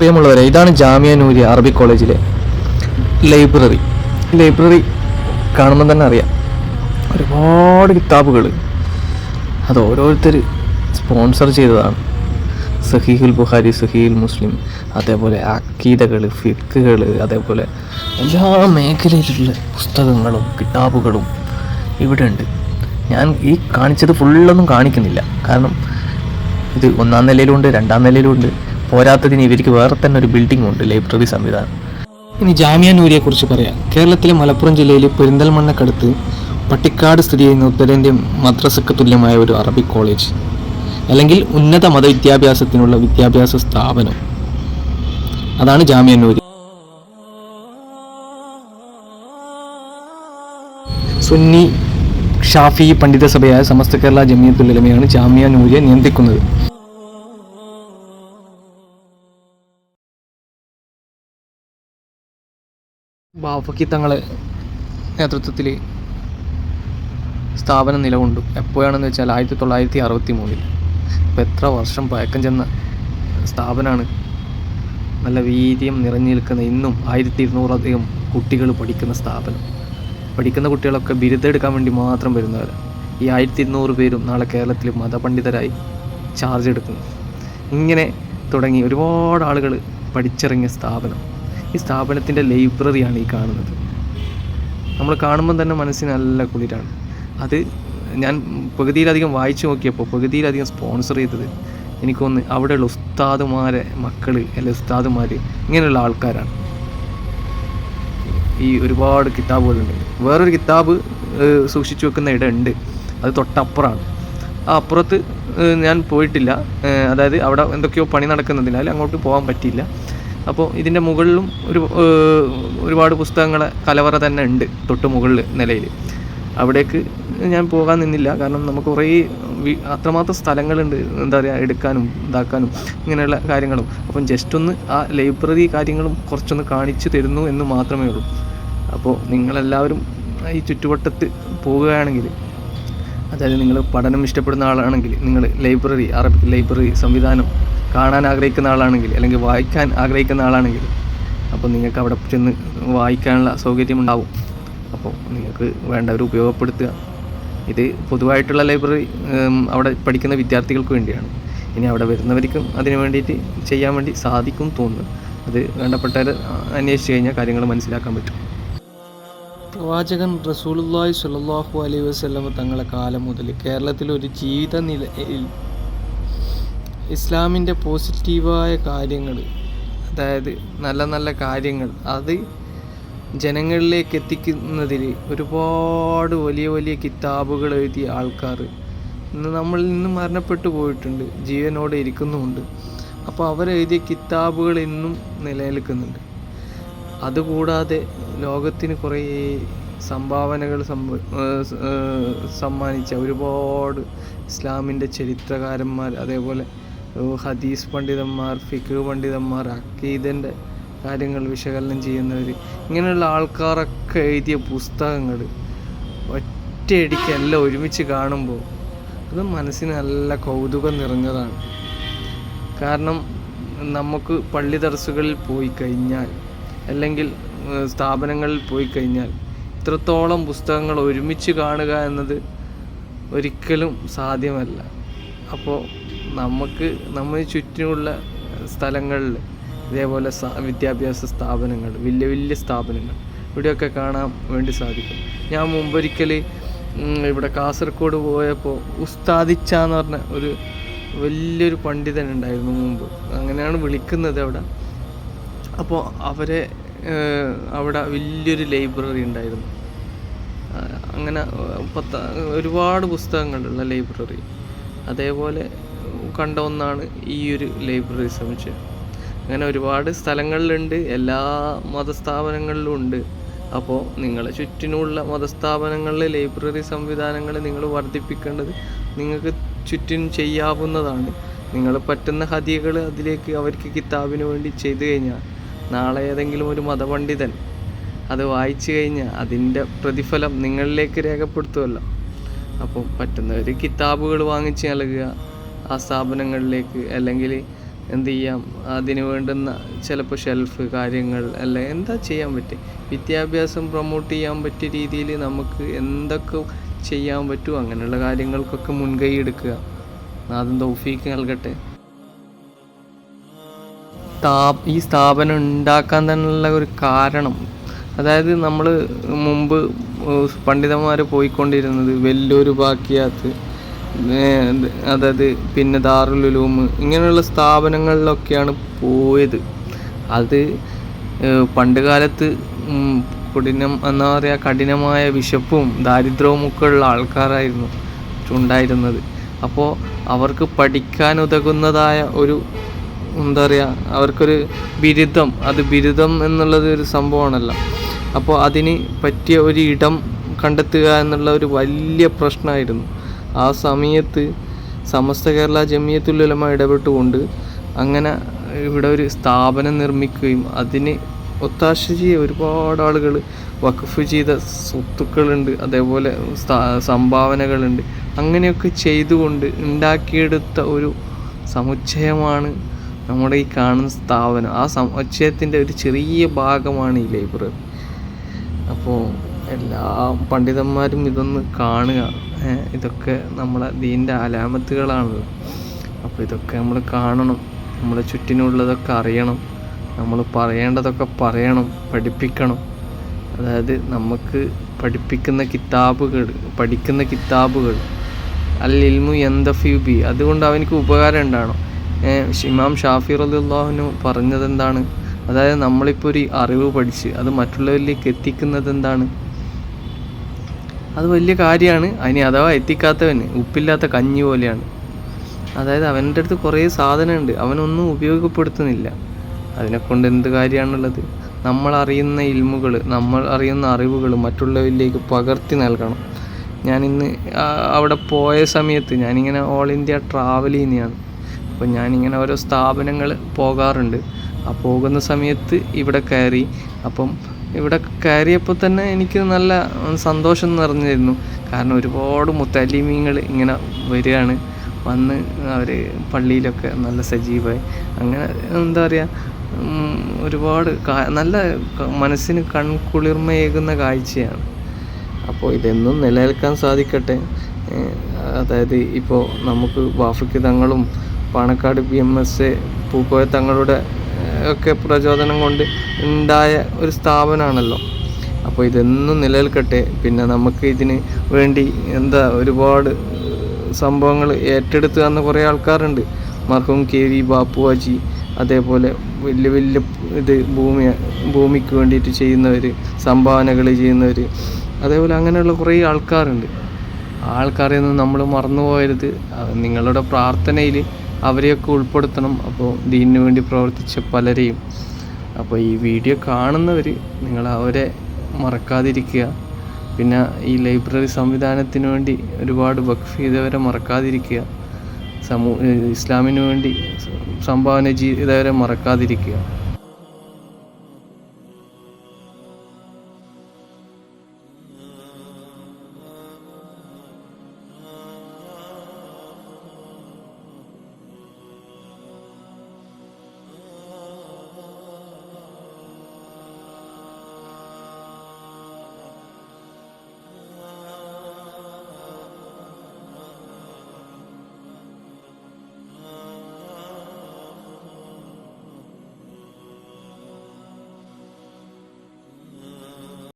പ്രിയമുള്ളവരെ ഇതാണ് ജാമിയ നൂരി അറബി കോളേജിലെ ലൈബ്രറി. ലൈബ്രറി കാണുമ്പോൾ തന്നെ അറിയാം. ഒരുപാട് കിതാബുകൾ അത് ഓരോരുത്തർ സ്പോൺസർ ചെയ്തതാണ്. സഹീഹുൽ ബുഹാരി സഹീൽ മുസ്ലിം അതേപോലെ അക്കീതകൾ ഫിക്കുകൾ അതേപോലെ എല്ലാ മേഖലയിലുള്ള പുസ്തകങ്ങളും കിതാബുകളും ഇവിടെ ഉണ്ട് ഞാൻ ഈ കാണിച്ചത് ഫുള്ളൊന്നും കാണിക്കുന്നില്ല. കാരണം ഇത് ഒന്നാം നിലയിലുണ്ട് രണ്ടാം നിലയിലുണ്ട്. പോരാത്തതിന് ഇവർക്ക് വേറെ തന്നെ ഒരു ബിൽഡിംഗ് ഉണ്ട് ലൈബ്രറി സംവിധാനം. ഇനി ജാമ്യ നൂരിയെ കുറിച്ച് പറയാം. കേരളത്തിലെ മലപ്പുറം ജില്ലയിലെ പെരിന്തൽമണ്ണക്കടുത്ത് പട്ടിക്കാട് സ്ഥിതി ചെയ്യുന്ന ഉത്തരേന്ത്യൻ മദ്രസക്ക് തുല്യമായ ഒരു അറബിക് കോളേജ് അല്ലെങ്കിൽ ഉന്നത മതവിദ്യാഭ്യാസത്തിനുള്ള വിദ്യാഭ്യാസ സ്ഥാപനം. അതാണ് ജാമ്യ നൂരി. സുന്നി ഷാഫി പണ്ഡിത സഭയായ സമസ്ത കേരള ജമിയത്തുൽ ജാമ്യ ജാമിയ നൂരിയെ നിയന്ത്രിക്കുന്നത്. ബാഫക്കി തങ്ങളെ നേതൃത്വത്തിൽ സ്ഥാപനം നിലകൊണ്ടു. എപ്പോഴാണെന്ന് വെച്ചാൽ ആയിരത്തി തൊള്ളായിരത്തി അറുപത്തി മൂന്നിൽ അപ്പോൾ എത്ര വർഷം പഴക്കം ചെന്ന സ്ഥാപനമാണ് നല്ല വീര്യം നിറഞ്ഞു നിൽക്കുന്ന ഇന്നും ആയിരത്തി ഇരുന്നൂറധികം കുട്ടികൾ പഠിക്കുന്ന സ്ഥാപനം. പഠിക്കുന്ന കുട്ടികളൊക്കെ ബിരുദം എടുക്കാൻ വേണ്ടി മാത്രം വരുന്നവരാണ് ഈ ആയിരത്തി ഇരുന്നൂറ് പേരും നാളെ കേരളത്തിൽ മതപണ്ഡിതരായി ചാർജ് എടുക്കുന്നു. ഇങ്ങനെ തുടങ്ങി ഒരുപാട് ആളുകൾ പഠിച്ചിറങ്ങിയ സ്ഥാപനം. ഈ സ്ഥാപനത്തിന്റെ ലൈബ്രറിയാണ് ഈ കാണുന്നത്. നമ്മൾ കാണുമ്പോൾ തന്നെ മനസ്സിന് നല്ല കുളിരാണ്. അത് ഞാൻ പകുതിയിലധികം വായിച്ചു നോക്കിയപ്പോൾ പകുതിയിലധികം സ്പോൺസർ ചെയ്തത് എനിക്കൊന്ന് അവിടെയുള്ള ഉസ്താദുമാരെ മക്കൾ അല്ലെ ഉസ്താദുമാർ ഇങ്ങനെയുള്ള ആൾക്കാരാണ്. ഈ ഒരുപാട് കിതാബുകളുണ്ട്. വേറൊരു കിതാബ് സൂക്ഷിച്ചു വെക്കുന്ന ഇടമുണ്ട്. അത് തൊട്ടപ്പുറമാണ്. ആ അപ്പുറത്ത് ഞാൻ പോയിട്ടില്ല. അതായത് അവിടെ എന്തൊക്കെയോ പണി നടക്കുന്നതിനാൽ അങ്ങോട്ട് പോകാൻ പറ്റിയില്ല. അപ്പോൾ ഇതിന്റെ മുകളിലും ഒരു ഒരുപാട് പുസ്തകങ്ങളെ കലവറ തന്നെ ഉണ്ട് തൊട്ട് മുകളിൽ നിലയിൽ. അവിടേക്ക് ഞാൻ പോകാൻ നിന്നില്ല. കാരണം നമുക്ക് കുറേ അത്രമാത്രം സ്ഥലങ്ങളുണ്ട് എന്താ പറയുക എടുക്കാനും ഇതാക്കാനും ഇങ്ങനെയുള്ള കാര്യങ്ങളും. അപ്പം ജസ്റ്റ് ഒന്ന് ആ ലൈബ്രറി കാര്യങ്ങളും കുറച്ചൊന്ന് കാണിച്ചു തരുന്നു എന്ന് മാത്രമേ ഉള്ളൂ. അപ്പോൾ നിങ്ങളെല്ലാവരും ഈ ചുറ്റുവട്ടത്ത് പോവുകയാണെങ്കിൽ അതായത് നിങ്ങൾ പഠനം ഇഷ്ടപ്പെടുന്ന ആളാണെങ്കിൽ നിങ്ങൾ ലൈബ്രറി അറബിക് ലൈബ്രറി സംവിധാനം കാണാൻ ആഗ്രഹിക്കുന്ന ആളാണെങ്കിൽ അല്ലെങ്കിൽ വായിക്കാൻ ആഗ്രഹിക്കുന്ന ആളാണെങ്കിൽ അപ്പോൾ നിങ്ങൾക്ക് അവിടെ ചെന്ന് വായിക്കാനുള്ള സൗകര്യം ഉണ്ടാവും. അപ്പോൾ നിങ്ങൾക്ക് വേണ്ടവർ ഉപയോഗപ്പെടുത്തുക. ഇത് പൊതുവായിട്ടുള്ള ലൈബ്രറി അവിടെ പഠിക്കുന്ന വിദ്യാർത്ഥികൾക്ക് വേണ്ടിയാണ്. ഇനി അവിടെ വരുന്നവർക്കും അതിന് വേണ്ടിയിട്ട് ചെയ്യാൻ വേണ്ടി സാധിക്കും തോന്നുന്നു. അത് വേണ്ടപ്പെട്ടവർ അന്വേഷിച്ച് കഴിഞ്ഞാൽ കാര്യങ്ങൾ മനസ്സിലാക്കാൻ പറ്റും. പ്രവാചകൻ റസൂലുള്ളാഹി സ്വല്ലല്ലാഹു അലൈഹി വസല്ലം തങ്ങളെ കാലം മുതൽ കേരളത്തിൽ ഒരു ജീവിത നിലയിൽ ഇസ്ലാമിന്റെ പോസിറ്റീവായ കാര്യങ്ങൾ അതായത് നല്ല നല്ല കാര്യങ്ങൾ അത് ജനങ്ങളിലേക്ക് എത്തിക്കുന്നതിൽ ഒരുപാട് വലിയ വലിയ കിതാബുകൾ എഴുതിയ ആൾക്കാർ ഇന്ന് നമ്മളിൽ നിന്ന് മരണപ്പെട്ടു പോയിട്ടുണ്ട് ജീവനോടെ ഇരിക്കുന്നുമുണ്ട്. അപ്പോൾ അവരെഴുതിയ കിതാബുകൾ ഇന്നും നിലനിൽക്കുന്നുണ്ട്. അതുകൂടാതെ ലോകത്തിന് കുറേ സംഭാവനകൾ സമ്മാനിച്ച ഒരുപാട് ഇസ്ലാമിന്റെ ചരിത്രകാരന്മാർ അതേപോലെ ഹദീസ് പണ്ഡിതന്മാർ ഫിഖ് പണ്ഡിതന്മാർ അക്കീദന്റെ കാര്യങ്ങൾ വിശകലനം ചെയ്യുന്നവർ ഇങ്ങനെയുള്ള ആൾക്കാരൊക്കെ എഴുതിയ പുസ്തകങ്ങൾ ഒറ്റയടിക്ക് എല്ലാം ഒരുമിച്ച് കാണുമ്പോൾ അത് മനസ്സിന് നല്ല കൗതുകം നിറഞ്ഞതാണ്. കാരണം നമുക്ക് പള്ളി ദർസുകളിൽ പോയി കഴിഞ്ഞാൽ അല്ലെങ്കിൽ സ്ഥാപനങ്ങളിൽ പോയി കഴിഞ്ഞാൽ ഇത്രത്തോളം പുസ്തകങ്ങൾ ഒരുമിച്ച് കാണുക എന്നത് ഒരിക്കലും സാധ്യമല്ല. അപ്പോൾ നമുക്ക് നമ്മുടെ ചുറ്റുമുള്ള സ്ഥലങ്ങളിൽ ഇതേപോലെ വിദ്യാഭ്യാസ സ്ഥാപനങ്ങൾ വലിയ വലിയ സ്ഥാപനങ്ങൾ ഇവിടെയൊക്കെ കാണാൻ വേണ്ടി സാധിക്കും. ഞാൻ മുമ്പൊരിക്കൽ ഇവിടെ കാസർഗോഡ് പോയപ്പോൾ ഉസ്താദിച്ച എന്ന് പറഞ്ഞ ഒരു വലിയൊരു പണ്ഡിതൻ ഉണ്ടായിരുന്നു മുമ്പ്. അങ്ങനെയാണ് വിളിക്കുന്നത് അവിടെ. അപ്പോൾ അവരെ അവിടെ വലിയൊരു ലൈബ്രറി ഉണ്ടായിരുന്നു. അങ്ങനെ പത്ത ഒരുപാട് പുസ്തകങ്ങളുള്ള ലൈബ്രറി. അതേപോലെ കണ്ട ഒന്നാണ് ഈ ഒരു ലൈബ്രറി സമുച്ചയം അങ്ങനെ ഒരുപാട് സ്ഥലങ്ങളിലുണ്ട് എല്ലാ മതസ്ഥാപനങ്ങളിലും ഉണ്ട്. അപ്പോൾ നിങ്ങളെ ചുറ്റിനുമുള്ള മതസ്ഥാപനങ്ങളിലെ ലൈബ്രറി സംവിധാനങ്ങൾ നിങ്ങൾ വർദ്ധിപ്പിക്കേണ്ടത് നിങ്ങൾക്ക് ചുറ്റിനും ചെയ്യാവുന്നതാണ്. നിങ്ങൾ പറ്റുന്ന ഹതികൾ അതിലേക്ക് അവർക്ക് കിതാബിന് വേണ്ടി ചെയ്തു കഴിഞ്ഞാൽ നാളെ ഏതെങ്കിലും ഒരു മതപണ്ഡിതൻ അത് വായിച്ചു കഴിഞ്ഞാൽ അതിന്റെ പ്രതിഫലം നിങ്ങളിലേക്ക് രേഖപ്പെടുത്തുമല്ലോ. അപ്പം പറ്റുന്നവർ കിതാബുകൾ വാങ്ങിച്ച് നൽകുക ആ സ്ഥാപനങ്ങളിലേക്ക് അല്ലെങ്കിൽ എന്ത് ചെയ്യാം? അതിന് വേണ്ടുന്ന ചിലപ്പോൾ ഷെൽഫ് കാര്യങ്ങൾ അല്ല? എന്താ ചെയ്യാൻ പറ്റുക വിദ്യാഭ്യാസം പ്രൊമോട്ട് ചെയ്യാൻ പറ്റിയ രീതിയിൽ നമുക്ക് എന്തൊക്കെ ചെയ്യാൻ പറ്റുമോ അങ്ങനെയുള്ള കാര്യങ്ങൾക്കൊക്കെ മുൻകൈ എടുക്കുക. നാദം തൗഫീക്ക് നൽകട്ടെ. ഈ സ്ഥാപനം ഉണ്ടാക്കാൻ തന്നെയുള്ള ഒരു കാരണം. അതായത് നമ്മൾ മുമ്പ് പണ്ഡിതന്മാർ പോയിക്കൊണ്ടിരുന്നത് വലിയൊരു ബാക്കിയാത്ത്. അതായത് പിന്നെ ദാറുലുലൂമ് ഇങ്ങനെയുള്ള സ്ഥാപനങ്ങളിലൊക്കെയാണ് പോയത്. അത് പണ്ട് കാലത്ത് കഠിനം എന്താ പറയുക കഠിനമായ വിശപ്പും ദാരിദ്ര്യവും ഒക്കെ ഉള്ള ആൾക്കാരായിരുന്നു ഉണ്ടായിരുന്നത്. അപ്പോൾ അവർക്ക് പഠിക്കാൻ ഉതകുന്നതായ ഒരു എന്താ പറയുക അവർക്കൊരു ബിരുദം അത് ബിരുദം എന്നുള്ളത് ഒരു സംഭവമാണല്ലോ. അപ്പോൾ അതിന് പറ്റിയ ഒരു ഇടം കണ്ടെത്തുക എന്നുള്ള ഒരു വലിയ പ്രശ്നമായിരുന്നു. ആ സമയത്ത് സമസ്ത കേരള ജമിയത്തുൽ ഉലമ ഇടപെട്ടുകൊണ്ട് അങ്ങനെ ഇവിടെ ഒരു സ്ഥാപനം നിർമ്മിക്കുകയും അതിന് ഒത്താശ ചെയ്യുക ഒരുപാട് ആളുകൾ വഖഫ് ചെയ്ത സ്വത്തുക്കളുണ്ട് അതേപോലെ സംഭാവനകളുണ്ട്. അങ്ങനെയൊക്കെ ചെയ്തുകൊണ്ട് ഉണ്ടാക്കിയെടുത്ത ഒരു സമുച്ചയമാണ് നമ്മുടെ ഈ കാണുന്ന സ്ഥാപനം. ആ സമുച്ചയത്തിന്റെ ഒരു ചെറിയ ഭാഗമാണ് ഈ ലൈബ്രറി. അപ്പോൾ എല്ലാ പണ്ഡിതന്മാരും ഇതൊന്ന് കാണുക. ഇതൊക്കെ നമ്മളെ ദീന്റെ അലാമത്തുകളാണല്ലോ അപ്പോൾ ഇതൊക്കെ നമ്മൾ കാണണം. നമ്മുടെ ചുറ്റിനുള്ളതൊക്കെ അറിയണം. നമ്മൾ പറയേണ്ടതൊക്കെ പറയണം. പഠിപ്പിക്കണം. അതായത് നമുക്ക് പഠിപ്പിക്കുന്ന കിതാബുകൾ പഠിക്കുന്ന കിതാബുകൾ. അൽ ഇൽമു എന്തഫ്യൂബി അതുകൊണ്ട് അവനിക്ക് ഉപകാരം ഉണ്ടാണോ ഇമാം ഷാഫി റലിള്ളാഹുനു പറഞ്ഞത് എന്താണ് അതായത് നമ്മളിപ്പോൾ ഒരു അറിവ് പഠിച്ച് അത് മറ്റുള്ളവരിലേക്ക് എത്തിക്കുന്നത് എന്താണ് അത് വലിയ കാര്യമാണ്. അതിന് അഥവാ എത്തിക്കാത്തവന് ഉപ്പില്ലാത്ത കഞ്ഞി പോലെയാണ്. അതായത് അവന്റെ അടുത്ത് കുറേ സാധനമുണ്ട്. അവനൊന്നും ഉപയോഗപ്പെടുത്തുന്നില്ല. അതിനെക്കൊണ്ട് എന്ത് കാര്യമാണുള്ളത്? നമ്മൾ അറിയുന്ന ഇൽമുകൾ നമ്മൾ അറിയുന്ന അറിവുകൾ മറ്റുള്ളവരിലേക്ക് പകർത്തി നൽകണം. ഞാൻ ഇന്ന് അവിടെ പോയ സമയത്ത് ഞാനിങ്ങനെ ഓൾ ഇന്ത്യ ട്രാവൽ ചെയ്യുന്നതാണ്. അപ്പോൾ ഞാനിങ്ങനെ ഓരോ സ്ഥാപനങ്ങൾ പോകാറുണ്ട്. ആ പോകുന്ന സമയത്ത് ഇവിടെ കയറി അപ്പം ഇവിടെ കയറിയപ്പോൾ തന്നെ എനിക്ക് നല്ല സന്തോഷം നിറഞ്ഞിരുന്നു. കാരണം ഒരുപാട് മുത്തലിമീങ്ങൾ ഇങ്ങനെ വരികയാണ്. വന്ന് അവർ പള്ളിയിലൊക്കെ നല്ല സജീവമായി. അങ്ങനെ എന്താ പറയുക ഒരുപാട് നല്ല മനസ്സിന് കൺകുളിർമയേകുന്ന കാഴ്ചയാണ്. അപ്പോൾ ഇതെന്നും നിലനിൽക്കാൻ സാധിക്കട്ടെ. അതായത് ഇപ്പോൾ നമുക്ക് വാഫിക്ക് തങ്ങളും Panakkad P M S Pookoya തങ്ങളുടെ ഒക്കെ പ്രചോദനം കൊണ്ട് ഉണ്ടായ ഒരു സ്ഥാപനമാണല്ലോ. അപ്പോൾ ഇതെന്നും നിലനിൽക്കട്ടെ. പിന്നെ നമുക്ക് ഇതിന് വേണ്ടി എന്താ ഒരുപാട് സംഭവങ്ങൾ ഏറ്റെടുത്ത് തന്ന കുറേ ആൾക്കാരുണ്ട്. മർഹൂം കെ വി ബാപ്പുവാജി അതേപോലെ വലിയ വലിയ ഇത് ഭൂമി ഭൂമിക്ക് വേണ്ടിയിട്ട് ചെയ്യുന്നവർ സംഭാവനകൾ ചെയ്യുന്നവർ അതേപോലെ അങ്ങനെയുള്ള കുറേ ആൾക്കാരുണ്ട്. ആൾക്കാരെയൊന്നും നമ്മൾ മറന്നു പോകരുത് നിങ്ങളുടെ പ്രാർത്ഥനയിൽ അവരെയൊക്കെ ഉൾപ്പെടുത്തണം. അപ്പോൾ ദീനിന് വേണ്ടി പ്രവർത്തിച്ച പലരെയും. അപ്പോൾ ഈ വീഡിയോ കാണുന്നവർ നിങ്ങൾ അവരെ മറക്കാതിരിക്കുക. പിന്നെ ഈ ലൈബ്രറി സംവിധാനത്തിന് വേണ്ടി ഒരുപാട് വഖഫ് ചെയ്തവരെ മറക്കാതിരിക്കുക. സമൂ ഇസ്ലാമിന് വേണ്ടി സംഭാവന ചെയ്തവരെ മറക്കാതിരിക്കുക.